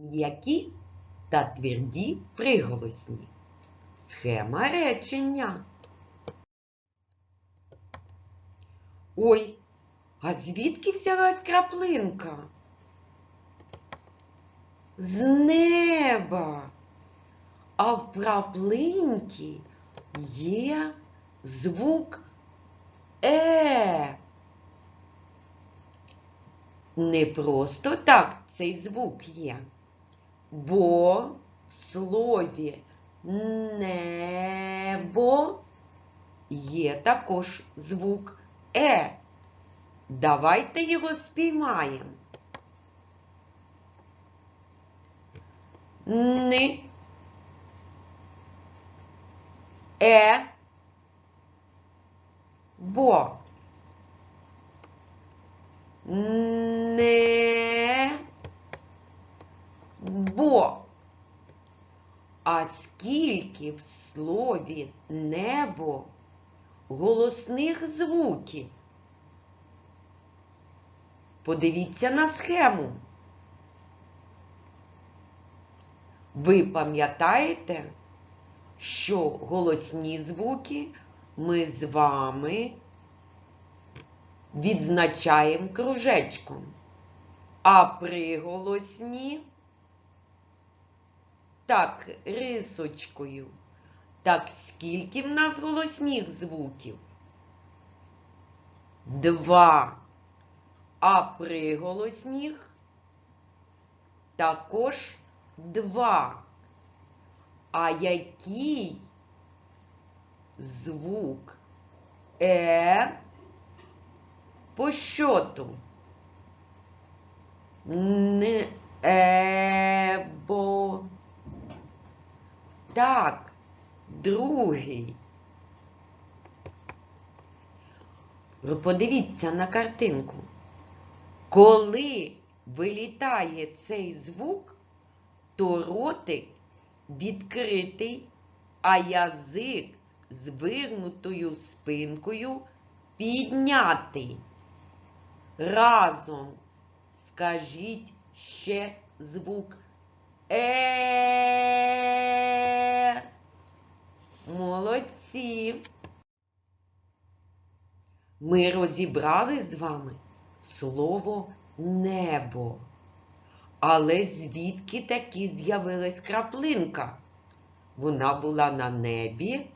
М'які та тверді приголосні. Схема речення. Ой, а звідки взялась краплинка? З неба. А в краплинці є звук Е. Не просто так цей звук є, бо в слові небо є також звук Е. Давайте його спіймаємо. Ни. Е. Бо. Не. Бо. А скільки в слові небо голосних звуків? Подивіться на схему. Ви пам'ятаєте, що голосні звуки ми з вами відзначаємо кружечком, а приголосні так рисочкою. Так скільки в нас голосних звуків? Два. А приголосних також два. А який звук Е по щоту? Не ебо. Так, другий. Подивіться на картинку. Коли вилітає цей звук, то ротик відкритий, а язик з вигнутою спинкою піднятий. Разом скажіть ще звук Е. Молодці. Ми розібрали з вами слово небо. Але звідки таки з'явилась краплинка? Вона була на небі,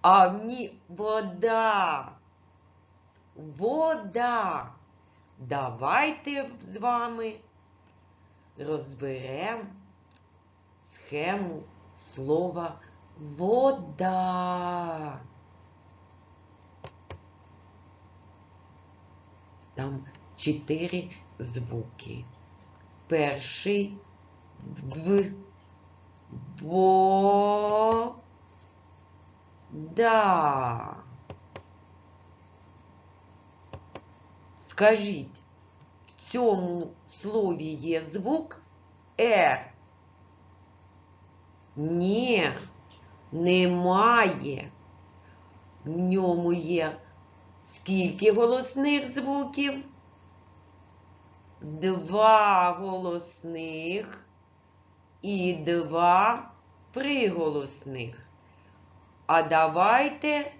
а в ній вода. Вода. Давайте з вами розберемо схему слова вода. Там чотири звуки. Перший в во да. Скажіть, в цьому слові є звук Е? Ні, немає. В ньому є скільки голосних звуків? Два голосних і два приголосних. А давайте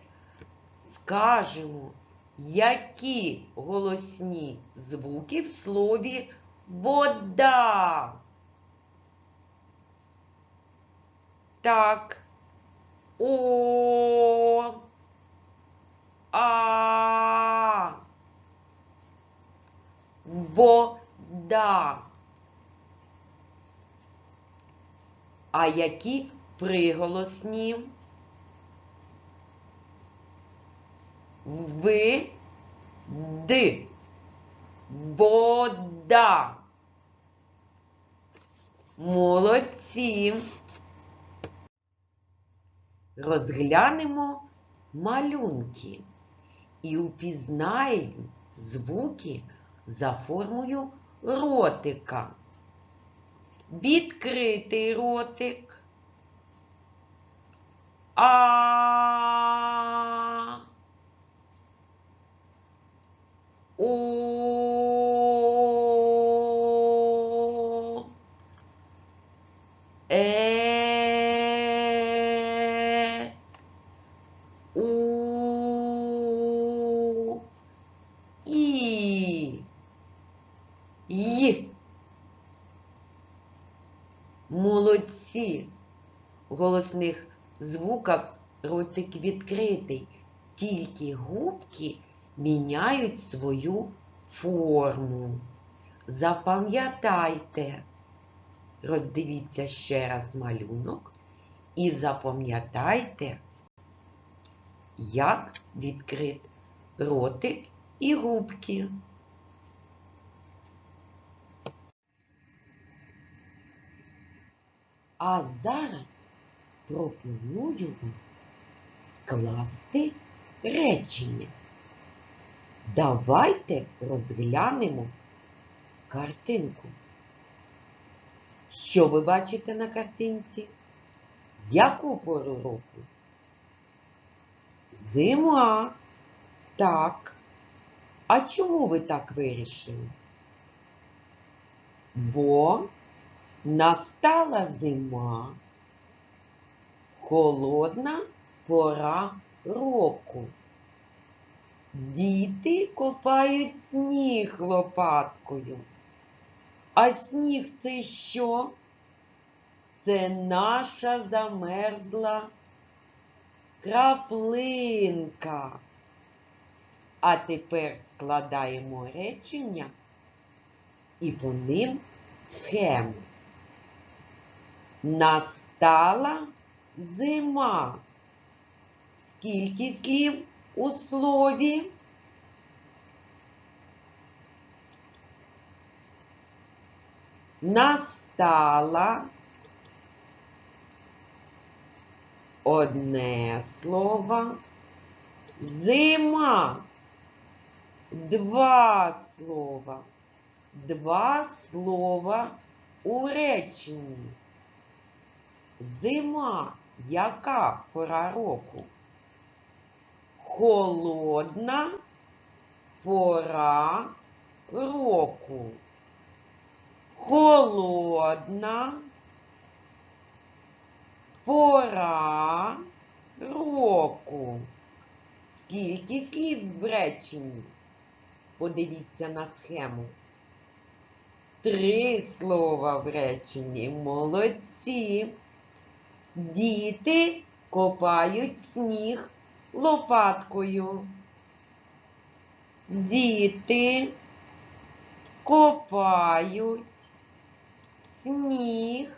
скажемо, які голосні звуки в слові вода. Так. О. А. Вода. А які приголосні? Ви д. Вода. Молодці. Розглянемо малюнки і упізнаємо звуки за формою ротика. Відкритий ротик. А. О. Молодці. В голосних звуках ротик відкритий, тільки губки міняють свою форму. Запам'ятайте, роздивіться ще раз малюнок і запам'ятайте, як відкрит ротик і губки. А зараз пропоную вам скласти речення. Давайте розглянемо картинку. Що ви бачите на картинці? Яку пору року? Зима. Так. А чому ви так вирішили? Бо настала зима, холодна пора року. Діти копають сніг лопаткою. А сніг це що? Це наша замерзла краплинка. А тепер складаємо речення і по ним схему. Настала зима. Скільки слів у слові? Настала одне слово. Зима. Два слова. Два слова у реченні. Зима. Яка пора року? Холодна пора року. Холодна пора року. Скільки слів в реченні? Подивіться на схему. Три слова в реченні. Молодці. Діти копають сніг лопаткою. Діти копають сніг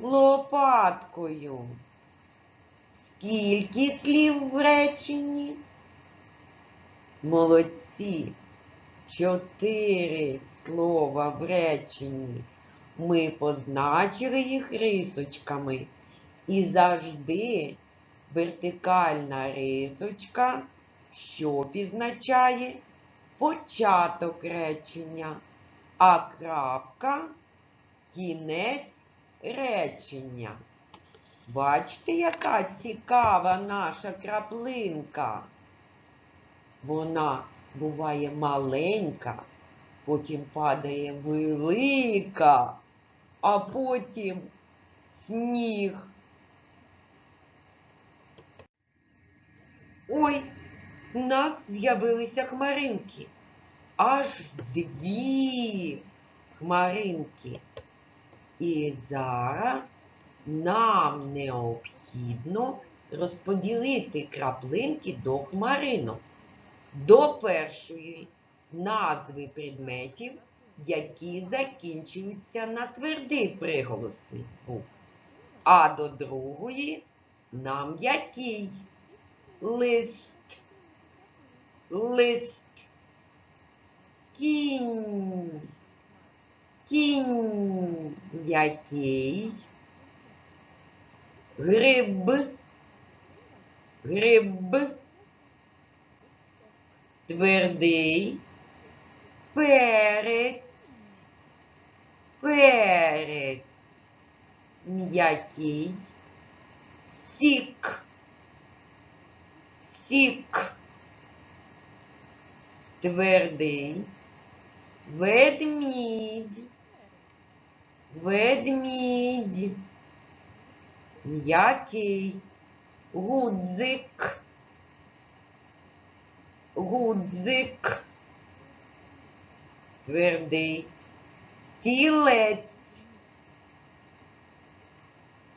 лопаткою. Скільки слів в реченні? Молодці. Чотири слова в реченні. Ми позначили їх рисочками. І завжди вертикальна рисочка, що позначає початок речення, а крапка кінець речення. Бачите, яка цікава наша краплинка? Вона буває маленька, потім падає велика, а потім сніг. Ой, у нас з'явилися хмаринки. Аж дві хмаринки. І зараз нам необхідно розподілити краплинки до хмаринок. До першої назви предметів, які закінчуються на твердий приголосний звук. А до другої на м'який лист, лист, кінь, кінь м'який, гриб, гриб, твердий, перець, перець, м'який, сік, сік, твердий, ведмідь, ведмідь, м'який, гудзик, гудзик, твердий, стілець,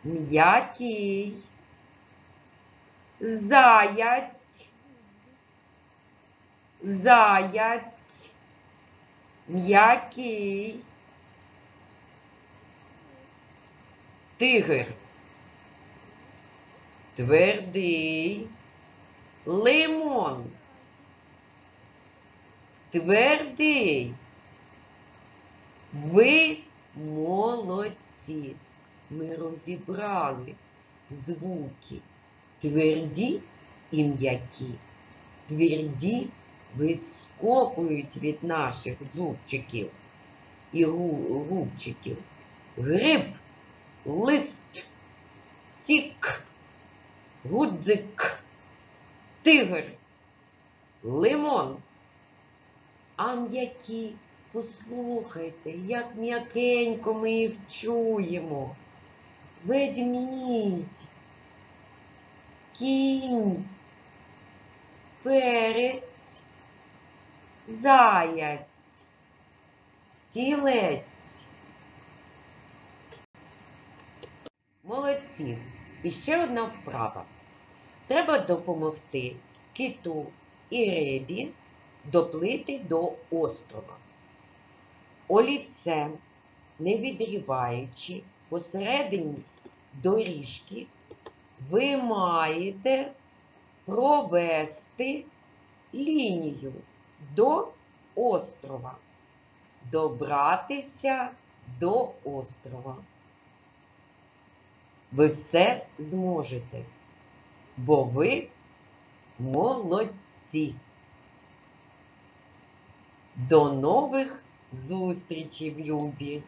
м'який, заяць, заяць, м'який, тигр, твердий, лимон, твердий. Ви молодці. Ми розібрали звуки тверді і м'які. Тверді відскокують від наших зубчиків і губчиків. Гриб, лист, сік, гудзик, тигр, лимон. А м'які, послухайте, як м'якенько ми їх чуємо. Ведмідь, кінь, перець, заяць, стілець. Молодці. І ще одна вправа. Треба допомогти киту і рибі доплити до острова. Олівцем, не відріваючи посередині доріжки, ви маєте провести лінію до острова, добратися до острова. Ви все зможете, бо ви молодці. До нових зустрічей, любі!